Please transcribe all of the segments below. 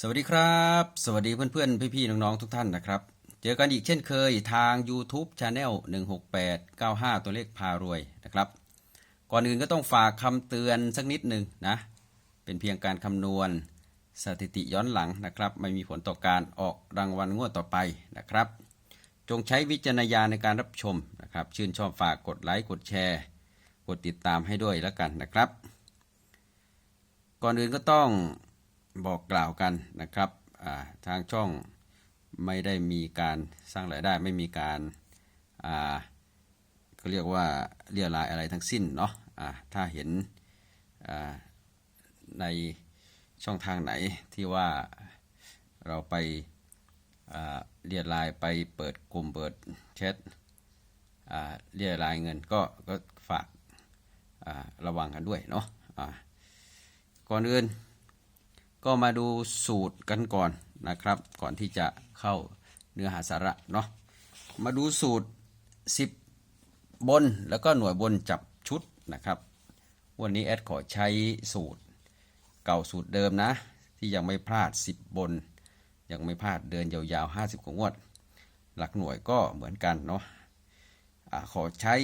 สวัสดีครับ สวัสดีเพื่อนๆ พี่ๆ น้องๆ ทุกท่านนะครับ เจอกันอีกเช่นเคยทาง YouTube Channel 16895 ตัวเลขพารวยนะครับ ก่อนอื่นก็ต้องฝากคำเตือนสักนิดหนึ่งนะ เป็นเพียงการคำนวณสถิติย้อนหลังนะครับ ไม่มีผลต่อการออกรางวัลงวดต่อไปนะครับ จงใช้วิจารณญาณในการรับชมนะครับ ชื่นชอบฝากกดไลค์กดแชร์ กดติดตามให้ด้วยแล้วกันนะครับ ก่อนอื่นก็ต้อง บอกกล่าวกันนะครับาทางช่องไม่ได้มีการสร้างรายได้ไม่มีการอ่าก็เรียกว่าเรียรายอะไรทั้งสิ้นเนาะอ่าถ้าเห็นในช่องทางไหนที่ว่าเราไปเรียรายไปเปิดกลุ่มเปิดแชทเรียรายเงินก็ก็ฝากระวังกันด้วยเนาะก่อนอื่น ก็มาดูสูตรกันก่อนนะครับ ก่อนที่จะเข้าเนื้อหาสาระเนาะมาดูสูตร 10 บนแล้วก็หน่วยบนจับชุดนะครับ วันนี้แอดขอใช้สูตรเก่าสูตรเดิมนะ ที่ยังไม่พลาด 10 บน ยังไม่พลาดเดินยาวๆ 50กว่างวด หลักหน่วยก็เหมือนกันเนาะอาขอใช้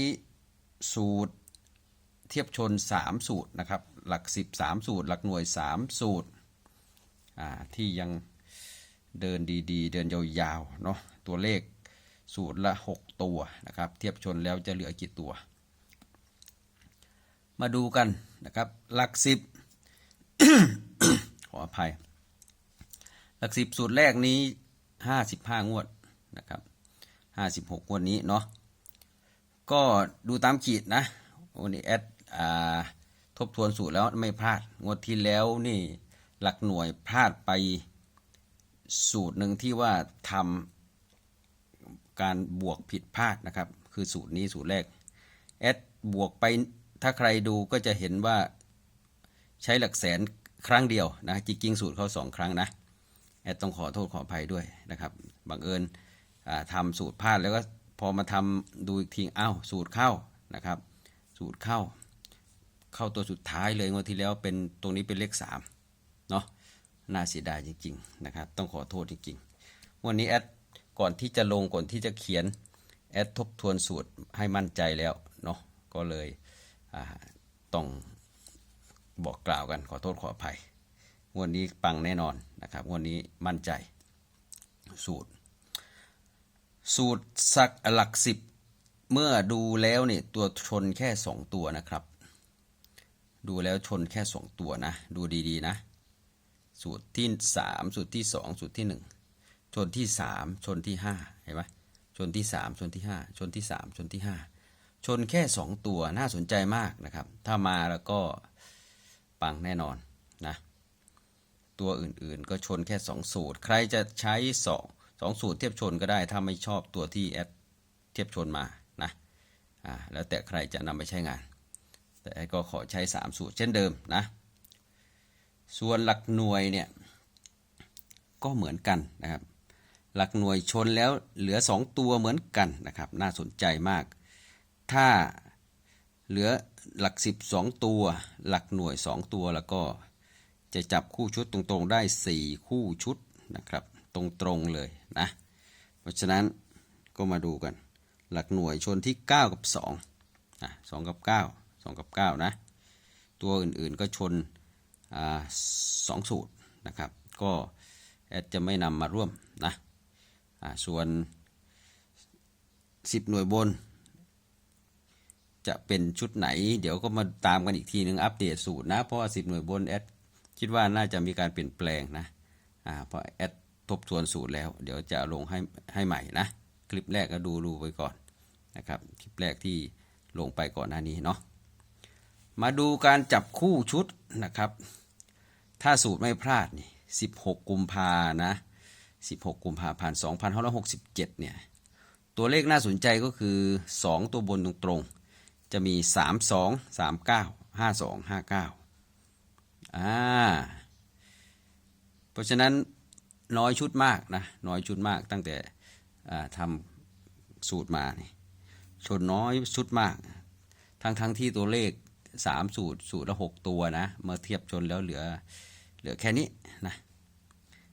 สูตรเทียบชน 3 สูตรนะครับ หลัก 10 3 สูตร หลักหน่วย 3 สูตร ที่ยังเดินดีๆ เดินยาวๆเนาะตัวเลขสูตรละ 6 ตัวนะครับ เทียบชนแล้วจะเหลือกี่ตัว มาดูกันนะครับหลัก10ขออภัย หลัก10สูตรแรกนี้ 55 งวดนะครับ56 งวดนี้เนาะก็ดูตามขีดนะวันนี้แอดอทบทวนสูตรแล้วไม่พลาด งวดที่แล้วนี่ หลักหน่วยพลาดไปสูตรหนึ่งที่ว่าทำการบวกผิดพลาดนะครับ คือสูตรนี้สูตรแรกแอดบวกไปถ้าใครดูก็จะเห็นว่าใช้หลักแสนครั้งเดียวนะจริงๆสูตรเขาสองครั้งนะแอดต้องขอโทษขออภัยด้วยนะครับบังเอิญอ่าทำสูตรพลาดแล้วก็พอมาทำดูอีกทีอ้าวสูตรเข้านะครับ สูตรเข้า เข้าตัวสุดท้ายเลยงวดที่แล้วเป็นตรงนี้เป็นเลขสาม เนาะน่าเสียดายจริงๆนะครับต้องขอโทษจริงๆวันนี้แอดก่อนที่จะลงก่อนที่จะเขียนแอดทบทวนสูตรให้มั่นใจแล้วเนาะก็เลยต้องบอกกล่าวกันขอโทษขออภัยวดนี้ปังแน่นอนนะครับวดนี้มั่นใจสูตร สูตรสักหลักสิบเมื่อดูแล้วเนี่ยตัวชนแค่สองตัวนะครับ ดูแล้วชนแค่สองตัวนะ ดูดีๆนะ สูตรที่สามสูตรที่สองสูตรที่หนึ่งชนที่สามชนที่ห้าเห็นไหมชนที่สามชนที่ห้าชนที่สามชนที่ห้าชนแค่สองตัวน่าสนใจมากนะครับ ถ้ามาแล้วก็ปังแน่นอนนะตัวอื่นๆ ก็ชนแค่ 2 สูตร ใครจะใช้ 2 2 สูตรเทียบชนก็ได้ ถ้าไม่ชอบตัวที่แอดเทียบชนมานะอ่าแล้วแต่ใครจะนำไปใช้งาน แต่ก็ขอใช้ 3 สูตรเช่นเดิมนะ ส่วนหลักหน่วยเนี่ยก็เหมือนกันนะครับ หลักหน่วยชนแล้วเหลือ 2 ตัวเหมือนกันนะครับ น่าสนใจมาก ถ้าเหลือหลักสิบสองตัว หลักหน่วย 2 ตัวแล้วก็จะจับคู่ชุดตรงๆได้ 4 คู่ชุดนะครับ ตรงๆเลยนะ เพราะฉะนั้นก็มาดูกัน หลักหน่วยชนที่ 9 กับ2นะ2กับ 9 2 กับ 9 นะ ตัวอื่นๆก็ชน สองสูตรนะครับ ก็แอดจะไม่นำมาร่วมนะส่วน 10 หน่วยบน จะเป็นชุดไหน เดี๋ยวก็มาตามกันอีกทีนึงอัปเดตสูตรนะ เพราะว่า10 หน่วยบนแอดคิดว่าน่าจะมีการเปลี่ยนแปลงนะเพราะแอดทบทวนสูตรแล้ว เดี๋ยวจะลงให้ให้ใหม่นะ คลิปแรกก็ดูดูไปก่อนนะครับ คลิปแรกที่ลงไปก่อนหน้านี้เนาะมาดูการจับคู่ชุดนะครับ ถ้าสูตรไม่พลาดนี่16กุมภานะ16กุมภาพันธ์2567เนี่ยตัวเลขน่าสนใจก็คือ2ตัวบนตรงๆ จะมี32 39 52 59อ่าเพราะฉะนั้นน้อยชุดมากนะน้อยชุดมากตั้งแต่ทำสูตรมานี่ชนน้อยชุดมาก ทั้งทั้งที่ตัวเลข สามสูตรสูตรละหกตัวนะ เมื่อเทียบชนแล้วเหลือเหลือแค่นี้นะ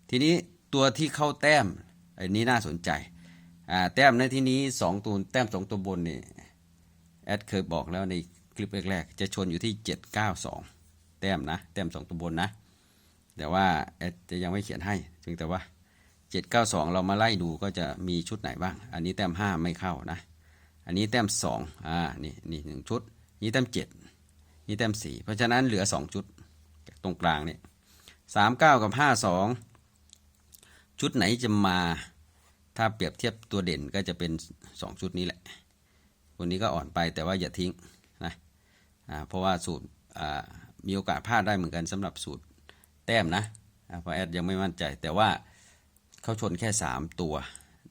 ทีนี้ตัวที่เข้าแต้มอันนี้น่าสนใจอ่าแต้มในที่นี้สองตัวแต้มสองตัวบนนี่แอดเคยบอกแล้วในคลิปแรกๆ จะชนอยู่ที่ 792 แต้มนะ แต้มสองตัวบนนะ แต่ว่าแอดจะยังไม่เขียนให้เพียงแต่ว่า 792 เรามาไล่ดูก็จะมีชุดไหนบ้าง อันนี้แต้ม 5 ไม่เข้านะ อันนี้แต้ม 2 อ่า นี่นี่หนึ่งชุด นี่แต้ม 7 นี่แต้ม4เพราะฉะนั้นเหลือ2ชุดตรงกลางเนี่ย39กับ52ชุดไหนจะมา ถ้าเปรียบเทียบตัวเด่นก็จะเป็น2ชุดนี้แหละวันนี้ก็อ่อนไปแต่ว่าอย่าทิ้งนะเพราะว่าสูตรมีโอกาสพลาดได้เหมือนกันสำหรับสูตรแต้มนะเพราะแอดยังไม่มั่นใจ แต่ว่าเขาชนแค่ 3 ตัว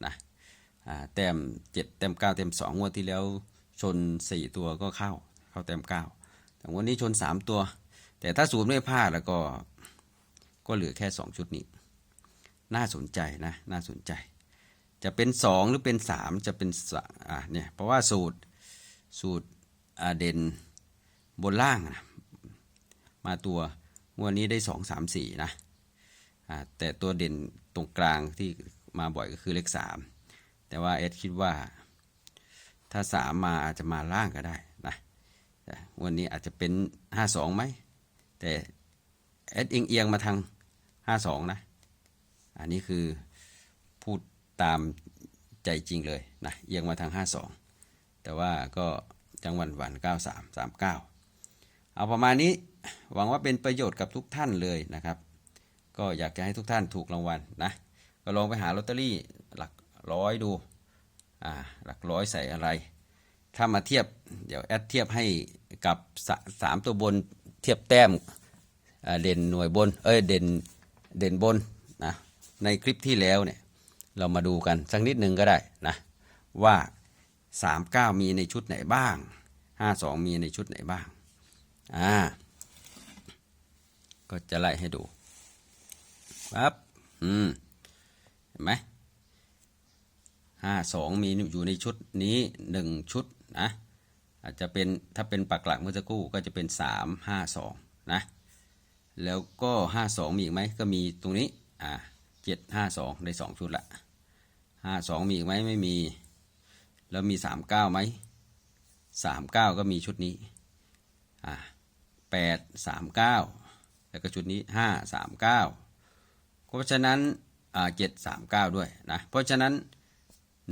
นะอ่าแต้ม 7 แต้ม 9 แต้ม2งวดที่แล้วชน 4 ตัวก็เข้า เข้าแต้ม 9 แต่วันนี้ชน3ตัว แต่ถ้าสูตรไม่พลาดแล้วก็ก็เหลือแค่2ชุดนี้ น่าสนใจนะ น่าสนใจ จะเป็น2หรือเป็น3จะเป็นสอะเนี่ยเพราะว่าสูตรสูตรเด่นบนล่างนะมาตัววดนี้ได้2 3 4นะอ่าแต่ตัวเด่นตรงกลางที่มาบ่อยก็คือเลข3แต่ว่าเอสคิดว่าถ้า3มมาอาจจะมาล่างก็ได้ วันนี้อาจจะเป็น 5 2ไหม แต่เอสเอียงเอียงมาทาง 5 2 นะ อันนี้คือพูดตามใจจริงเลยนะเอียงมาทาง 52 แต่ว่าก็จังหวันหวัน93 39 เอาประมาณนี้หวังว่าเป็นประโยชน์กับทุกท่านเลยนะครับ ก็อยากจะให้ทุกท่านถูกรางวัลนะ ก็ลองไปหาลอตเตอรี่หลักร้อยดู อ่า หลักร้อยใส่อะไร ถ้ามาเทียบเดี๋ยวแอดเทียบให้กับสสามตัวบนเทียบแต้มเด่นหน่วยบนเอ้ยเด่นเด่นบนนะในคลิปที่แล้วเนี่ยเรามาดูกันสักนิดหนึ่งก็ได้นะว่า 39 มีในชุดไหนบ้าง 52 มีในชุดไหนบ้างอ่าก็จะไล่ให้ดูครับอืมเห็นไหม 52 มีอยู่ในชุดนี้ 1 ชุดนะอาจจะเป็นถ้าเป็นปักหลักเมื่อสักครู่ก็จะเป็น 3 5 2 นะ แล้วก็ 52 มีอีกไหมก็มีตรงนี้อ่า7 5 2 ได้ 2 ชุดละห้าสองมีอีกไหมไม่มี แล้วมีสามเก้าไหมสามเก้าก็มีชุดนี้อ่าแปดสามเก้าแล้วก็ชุดนี้ห้าสามเก้าเพราะฉะนั้นอ่าเจ็ดสามเก้าด้วยนะ เพราะฉะนั้น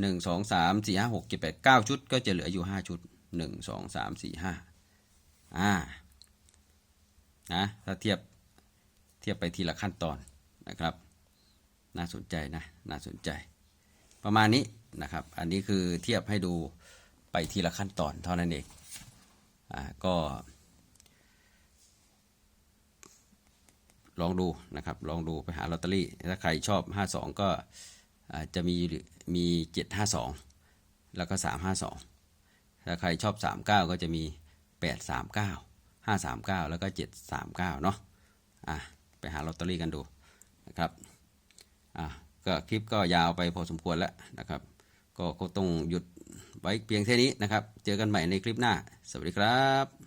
หนึ่งสองสามสี่ห้าหกเจ็ดแปดเก้าชุด ก็จะเหลืออยู่ห้าชุดหนึ่งสองสามสี่ห้าอ่านะถ้าเทียบเทียบไปทีละขั้นตอนนะครับ น่าสนใจนะน่าสนใจ ประมาณนี้นะครับ อันนี้คือเทียบให้ดูไปทีละขั้นตอนเท่านั้นเองอ่าก็ ลองดูนะครับ ลองดูไปหาลอตเตอรี่ ถ้าใครชอบ 52 ก็อ่า จะมีมี 752 แล้วก็ 352 ถ้าใครชอบ 39 ก็จะมี 839 539 แล้วก็ 739 เนาะอะไปหาลอตเตอรี่กันดูนะครับอะก็คลิปก็ยาวไปพอสมควรแล้วนะครับ ก็คงต้องหยุดไว้เพียงแค่นี้นะครับ เจอกันใหม่ในคลิปหน้า สวัสดีครับ